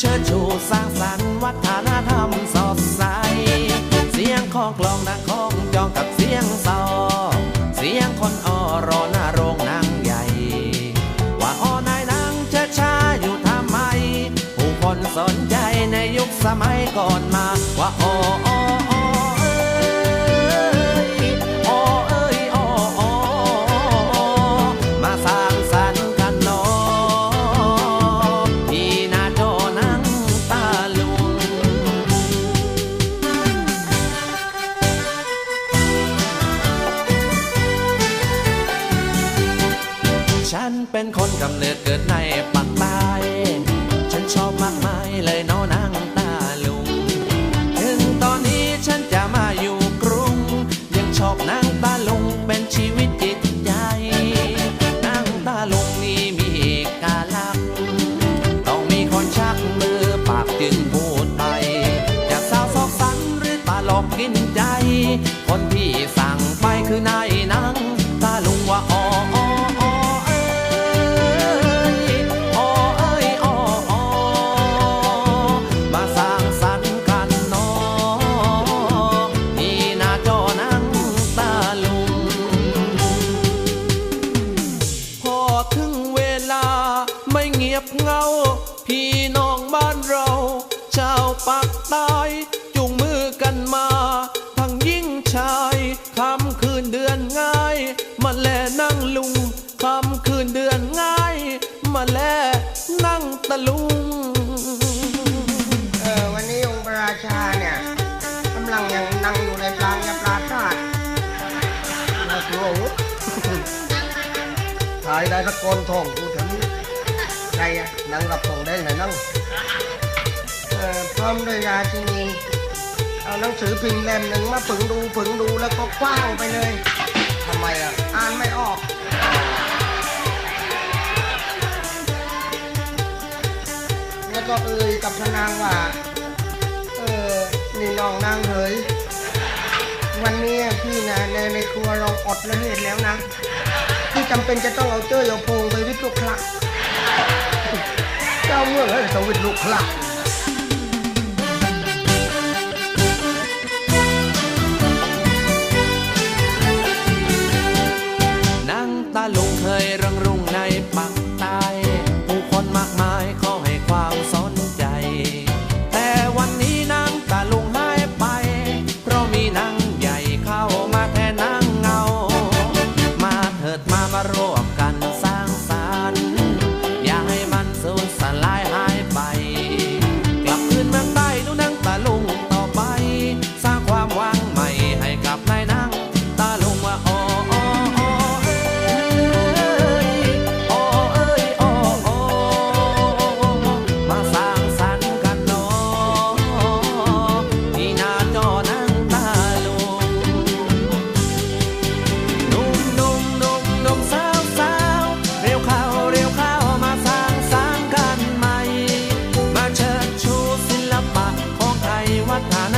เชิญชูสร้างสรรค์วัฒนธรรมสดใส เสียงของกลองดังของจองกับเสียงซอเสียงคนอรอหน้าโรงนางใหญ่ ว่าอ้อนายนางจะช้าอยู่ทำไม ผู้คนสนใจในยุคสมัยก่อนมาว่าอ้อ เป็นคนกำเนิดเกิดในปักใต้ฉันชอบมากมายเลยน้อนางตาลุง ถึงตอนนี้ฉันจะมาอยู่กรุง ยังชอบนางตาลุงเป็นชีวิตจิตใจ นางตาลุงนี่มีเอกลักษณ์ต้องมีคนชักมือปากจึงพูดไป จะสาวซอกสันหรือตาหลอกกินใจ คนที่สั่งไปคือนาย เงา พี่น้องบ้านเรา ชาวปากใต้จุงมือกันมา ทั้งยิ่งชายคำคืนเดือนง่าย มาแลนั่งลุงคำคืนเดือนง่าย มาแลนั่งตะลุง เออวันนี้องค์พระราชาเนี่ยกำลังยังนั่งอยู่ในปรางยาปราศาสตร์นะครูถ่ายได้สักโกนทองกู ถึงใครอะนั่งรับทองได้ไหนนั่งเออพร้อมด้วยราชินีเอาหนังสือพิมพ์เล่มหนึ่งมาผึ่งดูผึ่งดูแล้วก็คว้างไปเลยทำไมอะอ่านไม่ออกแล้วก็เอ่ยกับพระนางว่าเออนี่น้องนางเฮ้ยวันนี้พี่นะในในครัวเราอดละเหตุแล้วนะพี่จำเป็นจะต้องเอาเจ้ยเอาโพงไปวิทย์ลูกคลัก เจ้าเมืองให้สวิตลูกคลักนางตาลงเคยรังรุ่ง i Satanás.